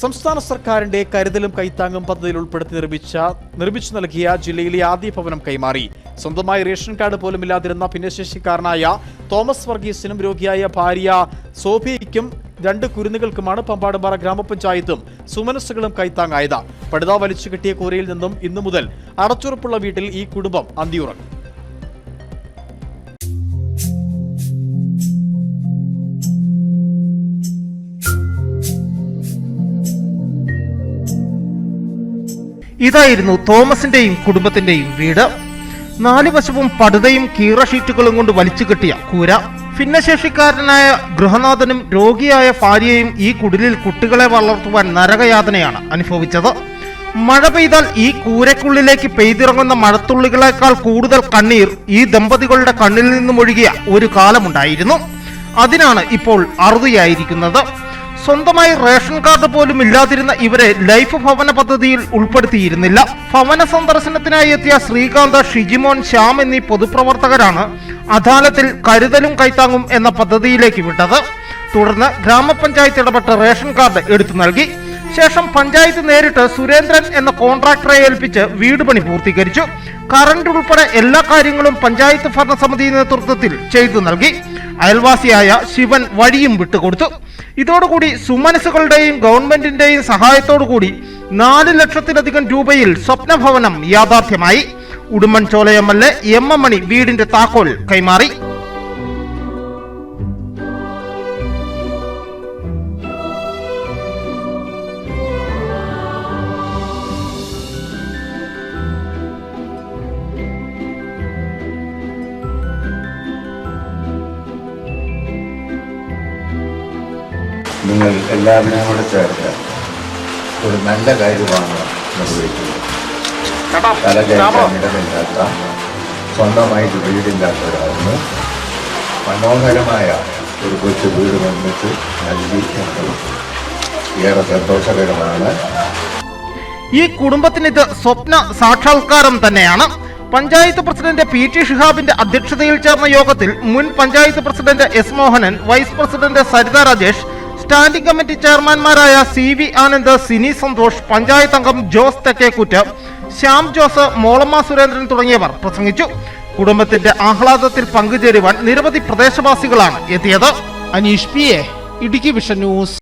സംസ്ഥാന സർക്കാരിന്റെ കരുതലും കൈത്താങ്ങും പദ്ധതിയിൽ ഉൾപ്പെടുത്തി നിർമ്മിച്ച നിർമ്മിച്ചു നൽകിയ ജില്ലയിലെ ആദ്യ ഭവനം കൈമാറി. സ്വന്തമായി റേഷൻ കാർഡ് പോലും ഇല്ലാതിരുന്ന ഭിന്നശേഷിക്കാരനായ തോമസ് വർഗീസിനും രോഗിയായ ഭാര്യ സോഫിയയ്ക്കും രണ്ട് കുരുന്നുകൾക്കുമാണ് പമ്പാടുംപാറ ഗ്രാമപഞ്ചായത്തും സുമനസ്സുകളും കൈത്താങ്ങായത്. പടുത വലിച്ചു കിട്ടിയ കൂരയിൽ നിന്നും ഇന്നു മുതൽ അടച്ചുറപ്പുള്ള വീട്ടിൽ ഈ കുടുംബം അന്തിയുറങ്ങും. ഇതായിരുന്നു തോമസിന്റെയും കുടുംബത്തിന്റെയും വീട്. നാലു വശവും പടുതയും കീറ ഷീറ്റുകളും കൊണ്ട് വലിച്ചു കെട്ടിയ കൂര. ഭിന്നശേഷിക്കാരനായ ഗൃഹനാഥനും രോഗിയായ ഭാര്യയും ഈ കുടിലിൽ കുട്ടികളെ വളർത്തുവാൻ നരകയാതനയാണ് അനുഭവിച്ചത്. മഴ പെയ്താൽ ഈ കൂരക്കുള്ളിലേക്ക് പെയ്തിറങ്ങുന്ന മഴത്തുള്ളികളെക്കാൾ കൂടുതൽ കണ്ണീർ ഈ ദമ്പതികളുടെ കണ്ണിൽ നിന്നും ഒഴുകിയ ഒരു കാലമുണ്ടായിരുന്നു. അതിനാണ് ഇപ്പോൾ അറുതിയായിരിക്കുന്നത്. സ്വന്തമായി റേഷൻ കാർഡ് പോലും ഇല്ലാതിരുന്ന ഇവരെ ലൈഫ് ഭവന പദ്ധതിയിൽ ഉൾപ്പെടുത്തിയിരുന്നില്ല. ഭവന സന്ദർശനത്തിനായി എത്തിയ ശ്രീകാന്ത് ഷിജിമോൻ ശ്യാം എന്നീ പൊതുപ്രവർത്തകരാണ് അദാലത്തിൽ കരുതലും കൈത്താങ്ങും എന്ന പദ്ധതിയിലേക്ക് വിട്ടത്. തുടർന്ന് ഗ്രാമപഞ്ചായത്ത് ഇടപെട്ട് റേഷൻ കാർഡ് എടുത്തു നൽകി. ശേഷം പഞ്ചായത്ത് നേരിട്ട് സുരേന്ദ്രൻ എന്ന കോൺട്രാക്ടറെ ഏൽപ്പിച്ച് വീട് പണി പൂർത്തീകരിച്ചു. കറണ്ട് ഉൾപ്പെടെ എല്ലാ കാര്യങ്ങളും പഞ്ചായത്ത് ഭരണസമിതി നേതൃത്വത്തിൽ ചെയ്തു നൽകി. അയൽവാസിയായ ശിവൻ വഴിയും വിട്ടുകൊടുത്തു. ഇതോടുകൂടി സുമനസുകളുടെയും ഗവൺമെന്റിന്റെയും സഹായത്തോടുകൂടി നാല് ലക്ഷത്തിലധികം രൂപയിൽ സ്വപ്നഭവനം യാഥാർത്ഥ്യമായി. Udumbanchola M L A M M Mani വീടിന്റെ താക്കോൽ കൈമാറി. നിങ്ങൾ എല്ലാവരും കൂടെ ചേർത്ത് ഒരു നല്ല കാര്യമാണ് നിർവഹിക്കുന്നത് തല കയറ്റാൻ ഇടമില്ലാത്ത സ്വന്തമായിട്ട് വീടില്ലാത്ത ഒരാളിന് മനോഹരമായ ഒരു കൊച്ചു വീട് നിർമ്മിച്ച് നൽകി ഏറെ സന്തോഷകരമാണ്. ഈ കുടുംബത്തിന് ഇത് സ്വപ്ന സാക്ഷാത്കാരം തന്നെയാണ്. പഞ്ചായത്ത് പ്രസിഡന്റ് പി ടി ഷിഹാബിന്റെ അധ്യക്ഷതയിൽ ചേർന്ന യോഗത്തിൽ മുൻ panchayat president S Mohanan vice president Saritha Rajesh standing committee ചെയർമാൻമാരായ C V Anand Sini Santhosh panchayat അംഗം ജോസ് തെക്കേക്കുറ്റ് ശ്യാം ജോസ് മോളമ്മ സുരേന്ദ്രൻ തുടങ്ങിയവർ പ്രസംഗിച്ചു. കുടുംബത്തിന്റെ ആഹ്ലാദത്തിൽ പങ്കുചേരുവാൻ നിരവധി പ്രദേശവാസികളാണ് എത്തിയത്. Aneesh P A Idukki vision news.